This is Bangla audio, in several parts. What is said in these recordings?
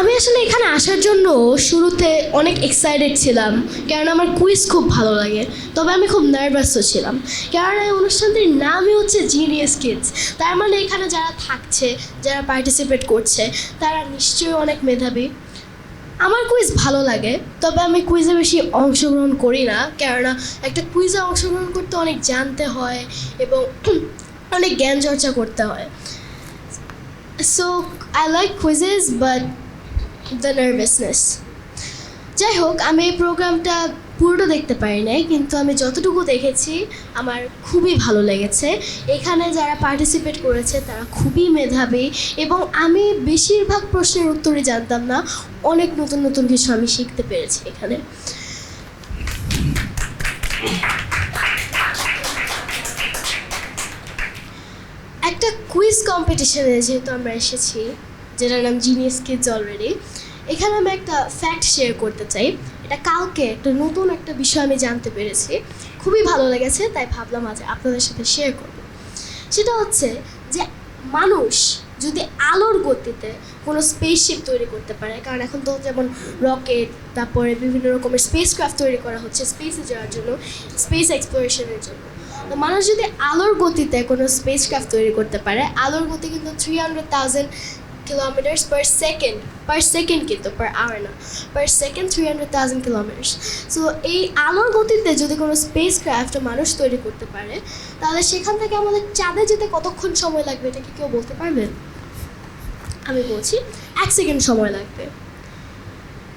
আমি আসলে এখানে আসার জন্য শুরুতে অনেক এক্সাইটেড ছিলাম কারণ আমার কুইজ খুব ভালো লাগে, তবে আমি খুব নার্ভাসও ছিলাম। কারণ এই অনুষ্ঠানটির নামই হচ্ছে জিনিয়াস কিডস তার মানে এখানে যারা থাকছে, যারা পার্টিসিপেট করছে, তারা নিশ্চয়ই অনেক মেধাবী। আমার কুইজ ভালো লাগে, তবে আমি কুইজে বেশি অংশগ্রহণ করি না, কেননা একটা কুইজে অংশগ্রহণ করতে অনেক জানতে হয় এবং অনেক জ্ঞান চর্চা করতে হয়। So I like quizzes but the nervousness যাই হোক আমি এই প্রোগ্রামটা পুরোটা দেখতে পারি নাই, কিন্তু আমি যতটুকু দেখেছি, আমার খুবই ভালো লেগেছে। এখানে যারা পার্টিসিপেট করেছে, তারা খুবই মেধাবী এবং আমি বেশিরভাগ প্রশ্নের উত্তরই জানতাম না, অনেক নতুন নতুন কিছু আমি শিখতে পেরেছি এখানে। একটা কুইজ কম্পিটিশনে যেহেতু আমরা এসেছি, যেটার নাম জিনিয়াস কিডস অলরেডি এখানে আমি একটা ফ্যাক্ট শেয়ার করতে চাই। এটা কালকে একটা নতুন একটা বিষয় আমি জানতে পেরেছি। খুবই ভালো লেগেছে, তাই ভাবলাম আজ আপনাদের সাথে শেয়ার করব। সেটা হচ্ছে যে মানুষ যদি আলোর গতিতে কোনো স্পেসশিপ তৈরি করতে পারে, কারণ এখন তো যেমন রকেট তারপরে বিভিন্ন রকমের স্পেস ক্রাফট তৈরি করা হচ্ছে স্পেসে যাওয়ার জন্য স্পেস এক্সপ্লোরেশনের জন্য। তো মানুষ যদি আলোর গতিতে কোনো স্পেস ক্রাফট তৈরি করতে পারে, আলোর গতি কিন্তু three hundred thousand kilometres per second per second কিন্তু পার আওয়ার না per second three hundred thousand kilometres so এই আলোর গতিতে যদি কোনো স্পেস মানুষ তৈরি করতে পারে, তাহলে সেখান থেকে আমাদের চাঁদে যেতে কতক্ষণ সময় লাগবে, এটা কি কেউ বলতে পারবেন আমি বলছি, এক সেকেন্ড সময় লাগবে।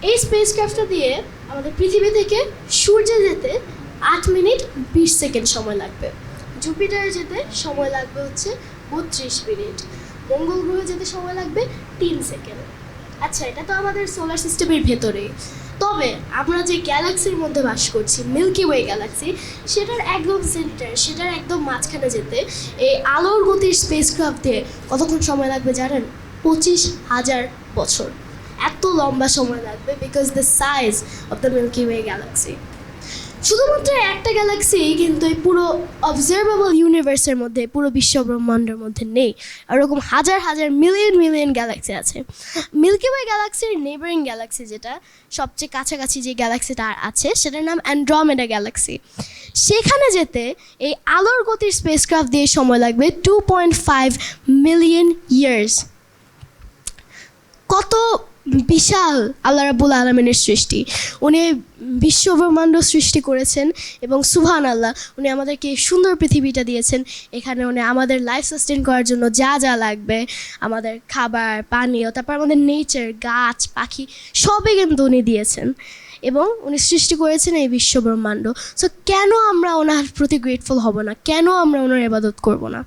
এই স্পেস ক্রাফটটা দিয়ে আমাদের পৃথিবী থেকে সূর্যে যেতে আট মিনিট বিশ সেকেন্ড সময় লাগবে। জুপিটারে যেতে সময় লাগবে হচ্ছে বত্রিশ মিনিট। মঙ্গল গ্রহে যেতে সময় লাগবে তিন সেকেন্ড। আচ্ছা এটা তো আমাদের সোলার সিস্টেমের ভেতরে। তবে আমরা যে গ্যালাক্সির মধ্যে বাস করছি মিল্কি ওয়ে গ্যালাক্সি সেটার একদম সেন্টার সেটার একদম মাঝখানে যেতে এই আলোর গতির স্পেস ক্রাফট কতক্ষণ সময় লাগবে জানেন? পঁচিশ হাজার বছর। এত লম্বা সময় লাগবে because the size of the milky way galaxy শুধুমাত্র একটা গ্যালাক্সি কিন্তু এই পুরো অবজারভেবল ইউনিভার্সের মধ্যে, পুরো বিশ্ব ব্রহ্মাণ্ডের মধ্যে নেই। এরকম হাজার হাজার মিলিয়ন মিলিয়ন গ্যালাক্সি আছে। মিল্কি ওয়ে গ্যালাক্সির নেবারিং গ্যালাক্সি যেটা, সবচেয়ে কাছাকাছি যে গ্যালাক্সিটা আছে, সেটার নাম অ্যান্ড্রোমেডা গ্যালাক্সি সেখানে যেতে এই আলোর গতির স্পেসক্রাফট দিয়ে সময় লাগবে two point five million years কত বিশাল আল্লাহ রাবুল আলমিনের সৃষ্টি। উনি বিশ্বব্রহ্মাণ্ড সৃষ্টি করেছেন এবং সুবহান আল্লাহ উনি আমাদেরকে সুন্দর পৃথিবীটা দিয়েছেন। এখানে উনি আমাদের লাইফ সাস্টেন করার জন্য যা যা লাগবে, আমাদের খাবার, পানীয়, তারপর আমাদের নেচার গাছ, পাখি, সবই কিন্তু উনি দিয়েছেন। এবং উনি সৃষ্টি করেছেন এই বিশ্বব্রহ্মাণ্ড। সো কেন আমরা ওনার প্রতি গ্রেটফুল হব না? কেন আমরা ওনার ইবাদত করব না?